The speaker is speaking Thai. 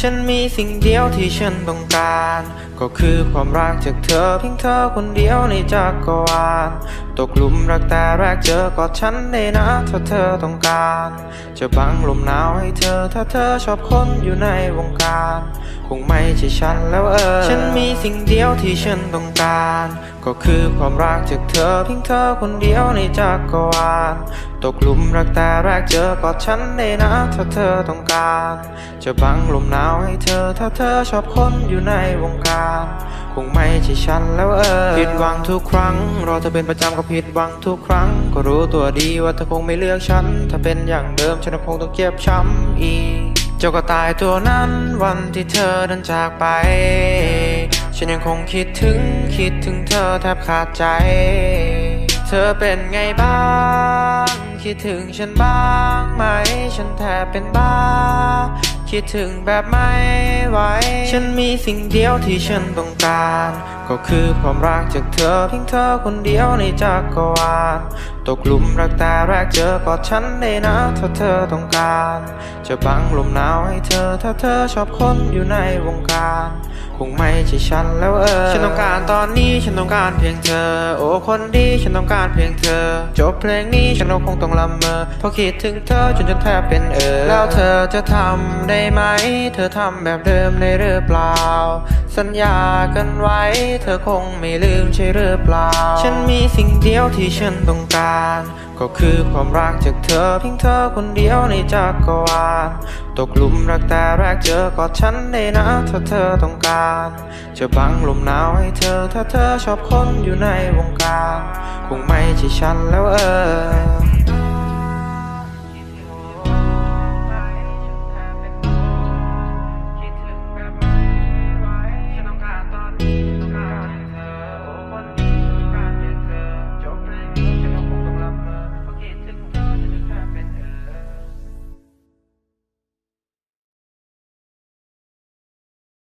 ฉันมีสิ่งเดียวที่ฉันต้องการก็คือความรักจากเธอเพียงเธอคนเดียวในจักรวาลตกหลุมรักแต่แรกเจอกอดฉันได้นะถ้าเธอต้องการ จะบังลมหนาวให้เธอถ้าเธอชอบคนอยู่ในวงการ คงไม่ใช่ฉันแล้วเออ ฉันมีสิ่งเดียวที่ฉันต้องการ ก็คือความรักจากเธอเพียงเธอคนเดียวในจักรวาลตกหลุมรักแต่แรกเจอกอดฉันได้นะถ้าเธอต้องการ จะบังลมหนาวให้เธอถ้าเธอชอบคนอยู่ในวงการคงไม่ใช่ฉันแล้วเออผิดหวังทุกครั้ง รอเธอเป็นประจำก็ผิดหวังทุกครั้ง ก็รู้ตัวดีว่าเธอคงไม่เลือกฉัน ถ้าเป็นอย่างเดิมฉันคงต้องเจ็บช้ำอีก เจ้าก็ตายตัวนั้นวันที่เธอเดินจากไป ฉันยังคงคิดถึงคิดถึงเธอแทบขาดใจ เธอเป็นไงบ้างคิดถึงฉันบ้างไหม ฉันแทบเป็นบ้า คิดถึงแบบไม่ไหว ฉันมีสิ่งเดียวที่ฉันต้องการ ก็คือความรักจากเธอเพียงเธอคนเดียวในจักรวาลตกหลุมรักแต่แรกเจอกอดฉันได้นะถ้าเธอต้องการ จะบังลมหนาวให้เธอถ้าเธอชอบคนอยู่ในวงการ คงไม่ใช่ฉันแล้วเออ ฉันต้องการตอนนี้ฉันต้องการเพียงเธอ โอ้คนดีฉันต้องการเพียงเธอ จบเพลงนี้ฉันก็คงต้องละเมอเพราะคิดถึงเธอจนจนแทบเป็นเออ แล้วเธอจะทำได้ไหม เธอทำแบบเดิมได้หรือเปล่า สัญญากันไว้ เธอคงไม่ลืมใช่หรือเปล่า ฉันมีสิ่งเดียวที่ฉันต้องการ ก็คือความรักจากเธอเพียงเธอคนเดียวในจักรวาลตกหลุมรักแต่แรกเจอกอดฉันได้นะถ้าเธอต้องการ จะบังลมหนาวให้เธอถ้าเธอชอบคนอยู่ในวงการ คงไม่ใช่ฉันแล้วเออ